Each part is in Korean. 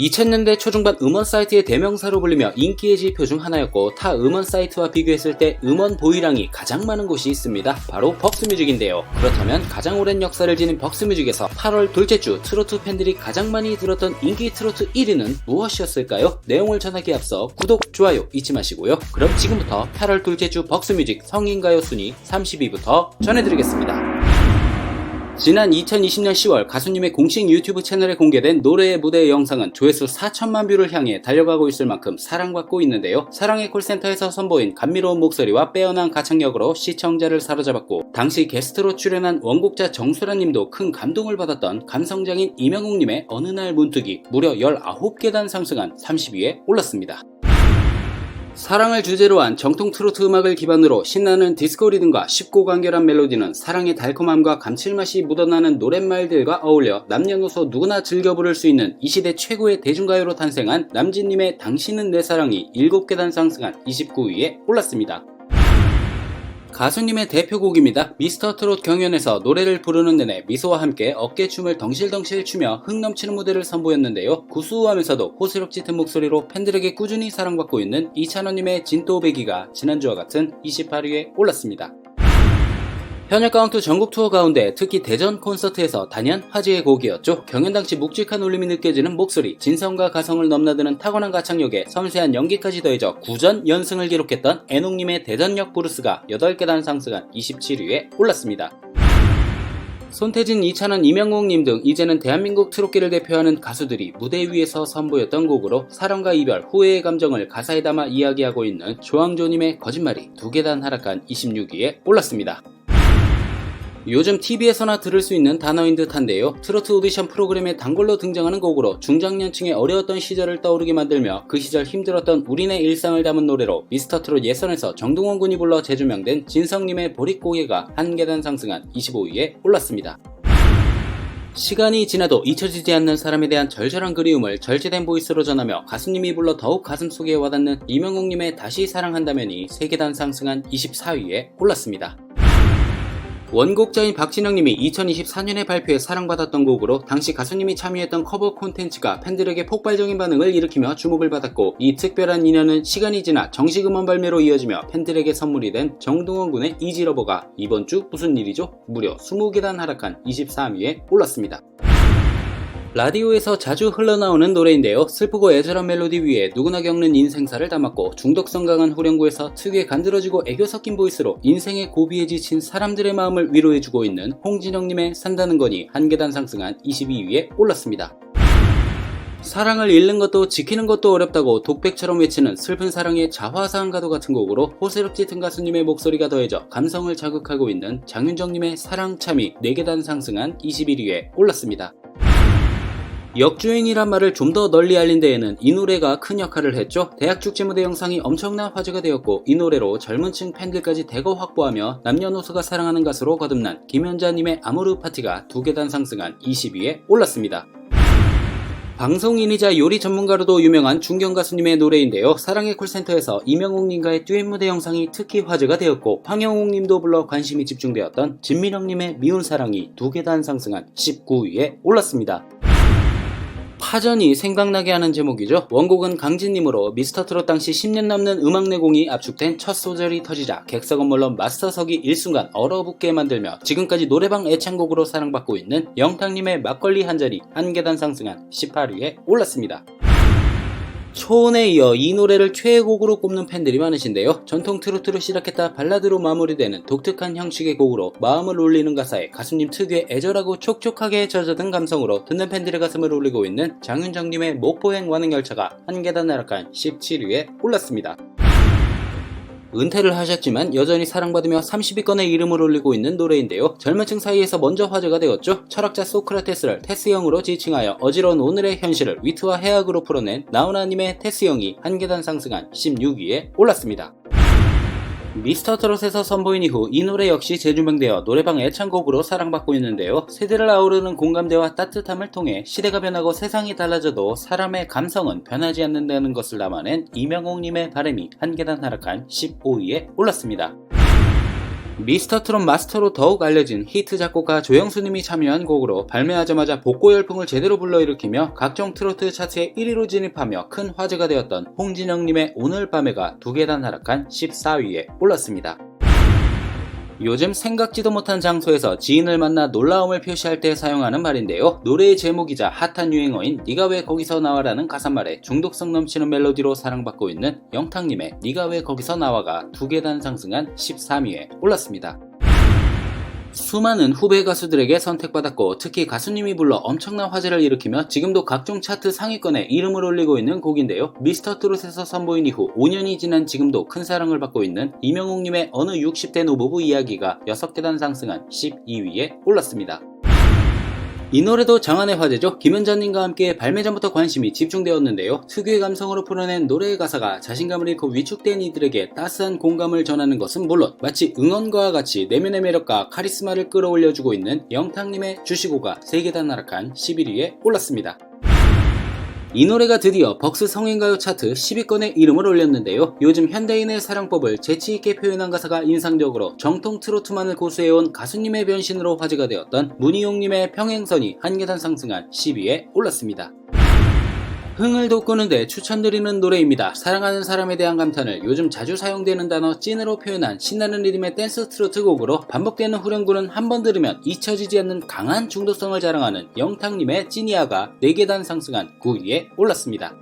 2000년대 초중반 음원 사이트의 대명사로 불리며 인기의 지표 중 하나였고 타 음원 사이트와 비교했을 때 음원 보유량이 가장 많은 곳이 있습니다. 바로 벅스뮤직인데요. 그렇다면 가장 오랜 역사를 지닌 벅스뮤직에서 8월 둘째 주 트로트 팬들이 가장 많이 들었던 인기 트로트 1위는 무엇이었을까요? 내용을 전하기에 앞서 구독, 좋아요 잊지 마시고요. 그럼 지금부터 8월 둘째 주 벅스뮤직 성인가요 순위 30위부터 전해드리겠습니다. 지난 2020년 10월 가수님의 공식 유튜브 채널에 공개된 노래의 무대 영상은 조회수 4천만 뷰를 향해 달려가고 있을 만큼 사랑받고 있는데요. 사랑의 콜센터에서 선보인 감미로운 목소리와 빼어난 가창력으로 시청자를 사로잡았고 당시 게스트로 출연한 원곡자 정수라님도 큰 감동을 받았던 감성장인 이명웅님의 어느 날 문득이 무려 19계단 상승한 30위에 올랐습니다. 사랑을 주제로 한 정통 트로트 음악을 기반으로 신나는 디스코 리듬과 쉽고 간결한 멜로디는 사랑의 달콤함과 감칠맛이 묻어나는 노랫말들과 어울려 남녀노소 누구나 즐겨 부를 수 있는 이 시대 최고의 대중가요로 탄생한 남진님의 당신은 내 사랑이 7계단 상승한 29위에 올랐습니다. 가수님의 대표곡입니다. 미스터 트롯 경연에서 노래를 부르는 내내 미소와 함께 어깨춤을 덩실덩실 추며 흥 넘치는 무대를 선보였는데요. 구수하면서도 호스력 짙은 목소리로 팬들에게 꾸준히 사랑받고 있는 이찬원님의 진또배기가 지난주와 같은 28위에 올랐습니다. 현역 카운트 전국 투어 가운데 특히 대전 콘서트에서 단연 화제의 곡이었죠. 경연 당시 묵직한 울림이 느껴지는 목소리, 진성과 가성을 넘나드는 타고난 가창력에 섬세한 연기까지 더해져 구전 연승을 기록했던 애농님의 대전역 브루스가 8계단 상승한 27위에 올랐습니다. 손태진, 이찬원, 이명웅님 등 이제는 대한민국 트롯계를 대표하는 가수들이 무대 위에서 선보였던 곡으로 사랑과 이별, 후회의 감정을 가사에 담아 이야기하고 있는 조항조님의 거짓말이 두 계단 하락한 26위에 올랐습니다. 요즘 TV에서나 들을 수 있는 단어인 듯한데요. 트로트 오디션 프로그램에 단골로 등장하는 곡으로 중장년층의 어려웠던 시절을 떠오르게 만들며 그 시절 힘들었던 우리네 일상을 담은 노래로 미스터 트롯 예선에서 정동원 군이 불러 재조명된 진성님의 보릿고개가 한 계단 상승한 25위에 올랐습니다. 시간이 지나도 잊혀지지 않는 사람에 대한 절절한 그리움을 절제된 보이스로 전하며 가수님이 불러 더욱 가슴 속에 와닿는 이명웅님의 다시 사랑한다면이 3계단 상승한 24위에 올랐습니다. 원곡자인 박진영님이 2024년에 발표해 사랑받았던 곡으로 당시 가수님이 참여했던 커버 콘텐츠가 팬들에게 폭발적인 반응을 일으키며 주목을 받았고 이 특별한 인연은 시간이 지나 정식 음원 발매로 이어지며 팬들에게 선물이 된 정동원 군의 이지러버가 이번 주 무슨 일이죠? 무려 20계단 하락한 23위에 올랐습니다. 라디오에서 자주 흘러나오는 노래인데요. 슬프고 애절한 멜로디 위에 누구나 겪는 인생사를 담았고 중독성 강한 후렴구에서 특유의 간드러지고 애교 섞인 보이스로 인생의 고비에 지친 사람들의 마음을 위로해주고 있는 홍진영님의 산다는 거니 한 계단 상승한 22위에 올랐습니다. 사랑을 잃는 것도 지키는 것도 어렵다고 독백처럼 외치는 슬픈 사랑의 자화상가도 같은 곡으로 호세력 짙은 가수님의 목소리가 더해져 감성을 자극하고 있는 장윤정님의 사랑참이 4계단 상승한 21위에 올랐습니다. 역주행이란 말을 좀 더 널리 알린 데에는 이 노래가 큰 역할을 했죠. 대학 축제 무대 영상이 엄청난 화제가 되었고 이 노래로 젊은 층 팬들까지 대거 확보하며 남녀노소가 사랑하는 가수로 거듭난 김현자님의 아모르 파티가 두 계단 상승한 20위에 올랐습니다. 방송인이자 요리 전문가로도 유명한 중견 가수님의 노래인데요. 사랑의 콜센터에서 이명웅님과의 듀엣 무대 영상이 특히 화제가 되었고 황영웅님도 불러 관심이 집중되었던 진민영님의 미운 사랑이 두 계단 상승한 19위에 올랐습니다. 파전이 생각나게 하는 제목이죠. 원곡은 강진님으로 미스터트롯 당시 10년 넘는 음악 내공이 압축된 첫 소절이 터지자 객석은 물론 마스터석이 일순간 얼어붙게 만들며 지금까지 노래방 애창곡으로 사랑받고 있는 영탁님의 막걸리 한 잔이 한 계단 상승한 18위에 올랐습니다. 초원에 이어 이 노래를 최애곡으로 꼽는 팬들이 많으신데요. 전통 트로트로 시작했다 발라드로 마무리되는 독특한 형식의 곡으로 마음을 울리는 가사에 가수님 특유의 애절하고 촉촉하게 젖어든 감성으로 듣는 팬들의 가슴을 울리고 있는 장윤정님의 목포행 완행열차가 한 계단 나락한 17위에 올랐습니다. 은퇴를 하셨지만 여전히 사랑받으며 30위권의 이름을 올리고 있는 노래인데요. 젊은 층 사이에서 먼저 화제가 되었죠. 철학자 소크라테스를 테스형으로 지칭하여 어지러운 오늘의 현실을 위트와 해악으로 풀어낸 나훈아님의 테스형이 한 계단 상승한 16위에 올랐습니다. 미스터 트롯에서 선보인 이후 이 노래 역시 재조명되어 노래방 애창곡으로 사랑받고 있는데요. 세대를 아우르는 공감대와 따뜻함을 통해 시대가 변하고 세상이 달라져도 사람의 감성은 변하지 않는다는 것을 담아낸 이명옥님의 바람이 한 계단 하락한 15위에 올랐습니다. 미스터 트롯 마스터로 더욱 알려진 히트 작곡가 조영수님이 참여한 곡으로 발매하자마자 복고 열풍을 제대로 불러일으키며 각종 트로트 차트에 1위로 진입하며 큰 화제가 되었던 홍진영님의 오늘 밤에가 두 계단 하락한 14위에 올랐습니다. 요즘 생각지도 못한 장소에서 지인을 만나 놀라움을 표시할 때 사용하는 말인데요. 노래의 제목이자 핫한 유행어인 네가 왜 거기서 나와라는 가사말에 중독성 넘치는 멜로디로 사랑받고 있는 영탁님의 네가 왜 거기서 나와가 두 계단 상승한 13위에 올랐습니다. 수많은 후배 가수들에게 선택받았고 특히 가수님이 불러 엄청난 화제를 일으키며 지금도 각종 차트 상위권에 이름을 올리고 있는 곡인데요. 미스터 트롯에서 선보인 이후 5년이 지난 지금도 큰 사랑을 받고 있는 이명웅님의 어느 60대 노부부 이야기가 6계단 상승한 12위에 올랐습니다. 이 노래도 장안의 화제죠. 김현자님과 함께 발매 전부터 관심이 집중되었는데요. 특유의 감성으로 풀어낸 노래의 가사가 자신감을 잃고 위축된 이들에게 따스한 공감을 전하는 것은 물론 마치 응원과 같이 내면의 매력과 카리스마를 끌어올려주고 있는 영탁님의 주시고가 세계단 하락한 11위에 올랐습니다. 이 노래가 드디어 벅스 성인가요 차트 10위권에 이름을 올렸는데요. 요즘 현대인의 사랑법을 재치있게 표현한 가사가 인상적으로 정통 트로트만을 고수해온 가수님의 변신으로 화제가 되었던 문희용님의 평행선이 한 계단 상승한 10위에 올랐습니다. 흥을 돋구는데 추천드리는 노래입니다. 사랑하는 사람에 대한 감탄을 요즘 자주 사용되는 단어 찐으로 표현한 신나는 리듬의 댄스 트로트 곡으로 반복되는 후렴구는 한 번 들으면 잊혀지지 않는 강한 중독성을 자랑하는 영탁님의 찐이야가 4계단 상승한 9위에 올랐습니다.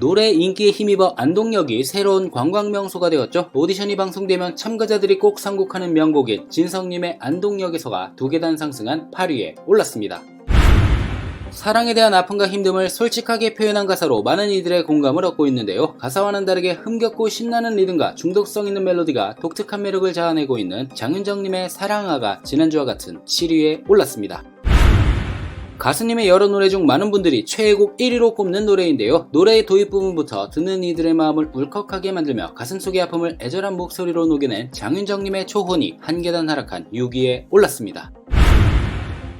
노래 인기에 힘입어 안동역이 새로운 관광 명소가 되었죠. 오디션이 방송되면 참가자들이 꼭 선곡하는 명곡인 진성님의 안동역에서가 두 계단 상승한 8위에 올랐습니다. 사랑에 대한 아픔과 힘듦을 솔직하게 표현한 가사로 많은 이들의 공감을 얻고 있는데요. 가사와는 다르게 흥겹고 신나는 리듬과 중독성 있는 멜로디가 독특한 매력을 자아내고 있는 장윤정님의 사랑아가 지난주와 같은 7위에 올랐습니다. 가수님의 여러 노래 중 많은 분들이 최애곡 1위로 꼽는 노래인데요. 노래의 도입 부분부터 듣는 이들의 마음을 울컥하게 만들며 가슴 속의 아픔을 애절한 목소리로 녹여낸 장윤정님의 초혼이 한 계단 하락한 6위에 올랐습니다.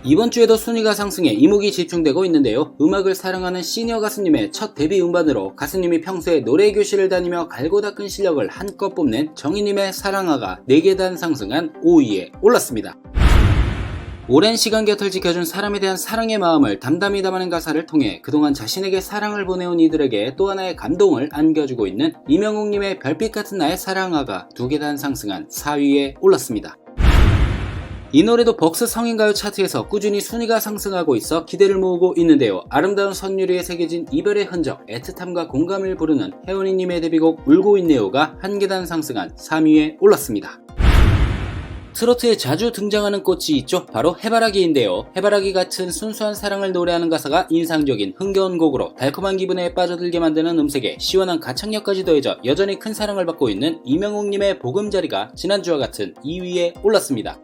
이번 주에도 순위가 상승해 이목이 집중되고 있는데요. 음악을 사랑하는 시니어 가수님의 첫 데뷔 음반으로 가수님이 평소에 노래 교실을 다니며 갈고 닦은 실력을 한껏 뽐낸 정희님의 사랑아가 4계단 상승한 5위에 올랐습니다. 오랜 시간 곁을 지켜준 사람에 대한 사랑의 마음을 담담히 담아낸 가사를 통해 그동안 자신에게 사랑을 보내온 이들에게 또 하나의 감동을 안겨주고 있는 이명웅님의 별빛 같은 나의 사랑아가 두 계단 상승한 4위에 올랐습니다. 이 노래도 벅스 성인가요 차트에서 꾸준히 순위가 상승하고 있어 기대를 모으고 있는데요. 아름다운 선율위에 새겨진 이별의 흔적, 애틋함과 공감을 부르는 혜원이님의 데뷔곡 울고 있네요가 한 계단 상승한 3위에 올랐습니다. 트로트에 자주 등장하는 꽃이 있죠. 바로 해바라기인데요. 해바라기 같은 순수한 사랑을 노래하는 가사가 인상적인 흥겨운 곡으로 달콤한 기분에 빠져들게 만드는 음색에 시원한 가창력까지 더해져 여전히 큰 사랑을 받고 있는 이명웅님의 보금자리가 지난주와 같은 2위에 올랐습니다.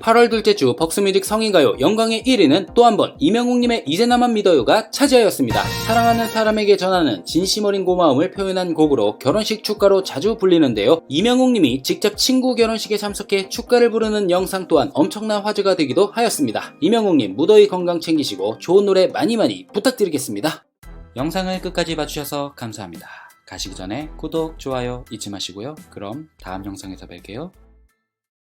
8월 둘째 주 벅스뮤직 성인가요 영광의 1위는 또 한 번 이명웅님의 이제 나만 믿어요가 차지하였습니다. 사랑하는 사람에게 전하는 진심 어린 고마움을 표현한 곡으로 결혼식 축가로 자주 불리는데요. 이명웅님이 직접 친구 결혼식에 참석해 축가를 부르는 영상 또한 엄청난 화제가 되기도 하였습니다. 이명웅님 무더위 건강 챙기시고 좋은 노래 많이 많이 부탁드리겠습니다. 영상을 끝까지 봐주셔서 감사합니다. 가시기 전에 구독, 좋아요 잊지 마시고요. 그럼 다음 영상에서 뵐게요.